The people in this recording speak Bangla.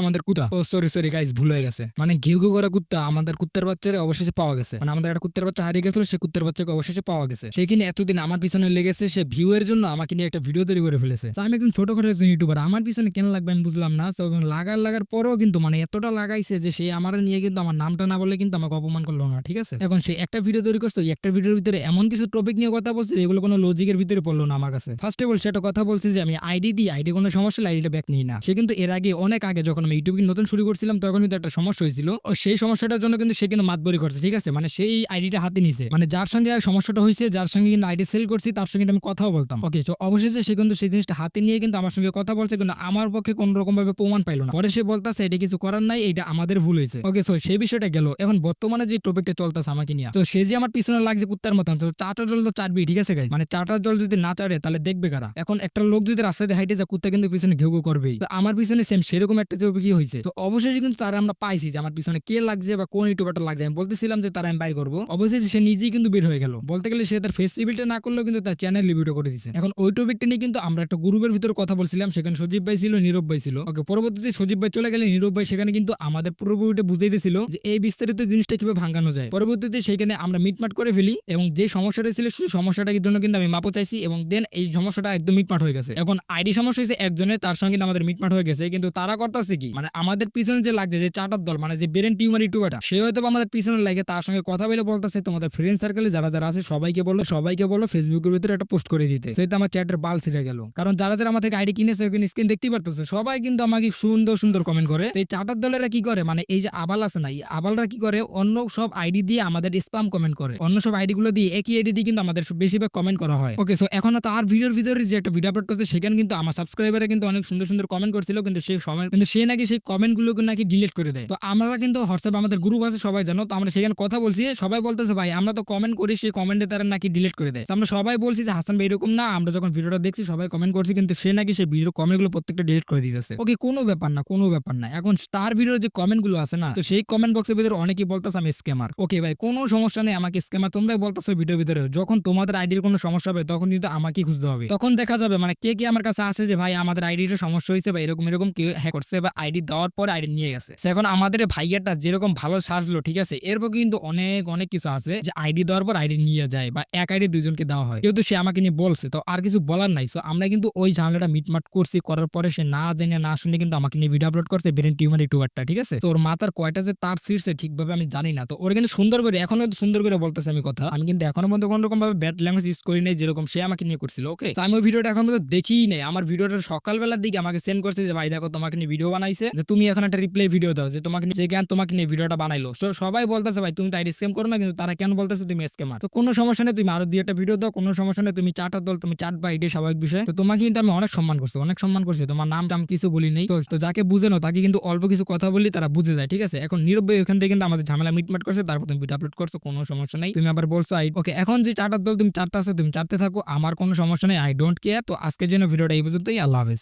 আমাদের গাইস ভুল হয়ে গেছে। মানে কুত্তার বাচ্চারে অবশেষে পাওয়া গেছে। মানে আমাদের কুত্তার বাচ্চা হারিয়ে সে অবশেষে পাওয়া গেছে। কিনে এতদিন আমার পিছনে লেগেছে, সে ভিউ এর জন্য আমাকে নিয়ে একটা ভিডিও তৈরি করে ফেলেছে। আমি বুঝলাম না। লাগার লাগার পরেও কিন্তু মানে এতটা লাগাইছে যে সে আমার নিয়ে কিন্তু আমার নামটা না বলে কিন্তু আমাকে অপমান করল না, ঠিক আছে? এখন সে একটা ভিডিও তৈরি করছে একটা ভিডিওর ভিতরে এমন কিছু টপিক নিয়ে কথা বলছে যেগুলো কোনো লজিকের ভিতরে পড়ল না আমার কাছে। ফার্স্ট অফ অল সেটা কথা বলছে যে আমি আইডি দিই আইডি কোনো সমস্যা আইডিটা ব্যাক নিই। না। সে কিন্তু এর আগে অনেক আগে যখন আমি ইউটিউব নতুন শুরু করছিলাম, তখন কিন্তু একটা সমস্যা হয়েছিল। সেই সমস্যাটার জন্য কিন্তু সে কিন্তু মাতবরি করছে, ঠিক আছে? মানে সেই আইডিটা হাতে নিছে। মানে যার সঙ্গে সমস্যাটা হয়েছে, যার সঙ্গে কিন্তু আইডি সেল করছি, তার সঙ্গে আমি কথাও বলতাম। ওকে তো অবশেষে সে কিন্তু সেই জিনিসটা হাতে নিয়ে কিন্তু আমার সঙ্গে কথা বলছে, কিন্তু আমার পক্ষে কোন রকম ভাবে প্রমাণ পাইলো না। পরে সে বলতেছে, এটা কিছু করার নাই, এটা আমাদের ভুল হয়েছে। ওকে সো সেই বিষয়টা গেল। এখন বর্তমানে যে টপিকটা চলতেছে আমাকে নিয়ে, তো সে যে আমার পিছনে লাগছে কুত্তার মতন, তো চারটা জল তো চাটবি ঠিক আছে মানে চাটার জল যদি না চাড়ে তাহলে দেখবে কারা? এখন একটা লোক যদি রাস্তাতে হাইটে যায়, কুত্তা কিন্তু পিছনে ঘেউ ঘেউ তো আমার পিছনে সেম সেরকম একটা যে কি হয়েছে তো অবশেষে কিন্তু তারা আমরা পাইছি যে আমার পিছনে কে লাগছে বা কোন ইউটিউবারটা লাগছে। আমি বলতেছিলাম যে তারা আমি বাইর করব। অবশেষে সে নিজেই কিন্তু বের হয়ে গেল। বলতে গেলে সে তার ফেস রিভিলটা না করলেও কিন্তু তার চ্যানেল রিভিউটা করে দিচ্ছে এখন ওই টপিকটা নিয়ে কিন্তু আমরা একটা গ্রুপের ভিতরে কথা বলছিলাম। সেখানে সজীব ভাই ছিল, নীরব ভাই ছিল। ওকে, পরবর্তীতে সজীব ভাই চলে গেলে নীরব ভাই সেখানে কিন্তু আমাদের পুরোপুরিটা বুঝিয়ে দিয়েছিল যে এই বিস্তারিত জিনিসটা কীভাবে ভাঙানো যায়। পরবর্তীতে সেখানে আমরা মিটমাট করে ফেলি এবং যে সমস্যাটা ছিল সেই সমস্যাটার জন্য কিন্তু আমি মাপো চাইছি এবং দেন এই সমস্যাটা একদম মিটমাট হয়ে গেছে। এখন আইডি সমস্যা হয়েছে একজনের, তার সঙ্গে আমাদের মিটমাট হয়ে গেছে, কিন্তু তারা করতেছে কি? মানে আমাদের পিছনে যে লাগছে, যে চাটার দল মানে যে ব্রেন টিউমার ইউটিউবারটা সে হয়তো আমাদের পিছনে লাগে, তার সঙ্গে কথা বলে বলতেছে, তোমাদের ফ্রেন্ড সার্কেলে যারা যারা আছে, সবাইকে বলো সবাইকে বলো ফেসবুকের ভিতরে একটা পোস্ট করে দিতে। সেটা আমার চ্যাটের বাল ছিঁড়ে গেল। কারণ যারা যারা থেকে আইডি কিনেছে, ওখানে স্ক্রিন দেখতে পারতেছে, সবাই কিন্তু আমাকে সুন্দর সুন্দর কমেন্ট করে। এই চাটার দলেরা কি করে? মানে এই যে আবাল আছে না, এই আবালরা কি করে? অন্য সব আইডি দিয়ে আমাদের স্পাম কমেন্ট করে। অন্য সব আইডি গুলো দিয়ে একই আইডি দিয়ে কিন্তু আমাদের বেশিরভাগ কমেন্ট করা হয়। ওকে সো এখন তার ভিডিওর ভিতরে যে একটা ভিডিও আপলোড করছে, সেখানে কিন্তু আমার সাবস্ক্রাইবারে কিন্তু অনেক সুন্দর সুন্দর কমেন্ট করছিল, কিন্তু সেই সময় কিন্তু সে নাকি সেই কমেন্ট গুলোকে নাকি ডিলিট করে দেয়। তো আমরা কিন্তু হোয়াটসঅ্যাপ আমাদের গ্রুপ আছে সবাই জানো, তো আমরা সেখানে কথা বলছি, সবাই বলতেছে, ভাই, আমরা তো কমেন্ট করি, সেই কমেন্টে তারা নাকি ডিলিট করে দেয়। আমরা সবাই বলছি যে, হাসান ভাই, এরকম না। আমরা যখন ভিডিওটা দেখছি, সবাই কমেন্ট করছি, কিন্তু সে নাকি সেই ভিডিও কমেন্টগুলো প্রত্যেকটা ডিলিট করে দিতেছে। ওকে, কোনো ব্যাপার না, কোনো ব্যাপার না। এখন তার ভিডিওর যে কমেন্টগুলো আছে না, তো সেই কমেন্ট বক্সের ভিতরে অনেকেই বলতেছে, আমি স্ক্যামার ওকে, ভাই, কোনো সমস্যা নেই, আমাকে স্ক্যামার তোমরাই বলতেছো ভিডিওর ভিতরে। যখন তোমাদের আইডির কোনো সমস্যা হবে, তখন কিন্তু আমাকেই খুঁজতে হবে। তখন দেখা যাবে মানে কে কে আমার কাছে আসে যে, ভাই, আমাদের আইডিটা সমস্যা হয়েছে বা এরকম এরকম কেউ হ্যাক করছে বা আইডি দেওয়ার পরে আইডি নিয়ে গেছে। এখন আমাদের ভাইয়াটা যেরকম ভালো সাজলো ঠিক আছে? এরপর কিন্তু অনেক অনেক কিছু আছে যে আইডি দেওয়ার পর আইডি নিয়ে যায় বা এক আইডি দুজনকে দেওয়া হয়। যেহেতু সে আমাকে নিয়ে বলছে, তো আর কিছু বলার নাই। সো আমরা কিন্তু ওই ঝামেলাটা মিটমাট করছি, করার পরে সে না জেনে, না শুনে কিন্তু আমাকে নিয়ে ভিডিও আপলোড করছে ব্রেন টিউমার ইউটিউবারটা ঠিক আছে? তো ওর মাথার কয়টা যে তার ছিঁড়ছে ঠিকভাবে আমি জানি না। তো ওর কিন্তু সুন্দর করে, এখনও সুন্দর করে বলতেছে আমি কথা। আমি কিন্তু এখনও পর্যন্ত কোনো রকম ভাবে ব্যাড ল্যাঙ্গুয়েজ ইউজ করি নাই যেরকম সে আমাকে নিয়ে করছিল ওকে আমি ওই ভিডিওটা এখন পর্যন্ত দেখিই নাই। আমার ভিডিওটা সকালবেলার দিকে আমাকে সেন্ড করছে যে ভাই দেখো তোমাকে নিয়ে ভিডিও বানাইছে যে তুমি এখন একটা রিপ্লাই ভিডিও দাও যে তোমাকে নিয়ে জ্ঞান তোমাকে নিয়ে ভিডিওটা বানাইলো। So, সবাই বলতেছে ভাই তুমি তাই স্ক্যাম করো না কিন্তু তারা কেন বলতেছে তুমি স্ক্যামার তো কোনো সমস্যা নেই তুমি আরও দুই একটা ভিডিও দাও কোনো সমস্যা নেই তুমি চারটা দল তুমি চাট বা এটাই স্বাভাবিক বিষয়। তো তোমাকে কিন্তু আমি অনেক সম্মান করছি অনেক সম্মান করছি তোমার নাম টাম কিছু বলি নেই। তো- যাকে বুঝে নাও তাকে কিন্তু অল্প কিছু কথা বলি তারা বুঝে যায় ঠিক আছে? এখন নীরব ভাই ওখান থেকে কিন্তু আমাদের ঝামেলা মিটমাট করছে তারপর তুমি ভিডিও আপলোড করছ কোনো সমস্যা নেই। তুমি আবার বলছো আই ওকে এখন যে চারটার দল তুমি চারটা আছে তুমি চারতে থাকো আমার কোনো সমস্যা নেই আই ডোন্ট কেয়ার তো আজকের জন্য ভিডিওটা এই পর্যন্তই আল্লাহ হাফেজ।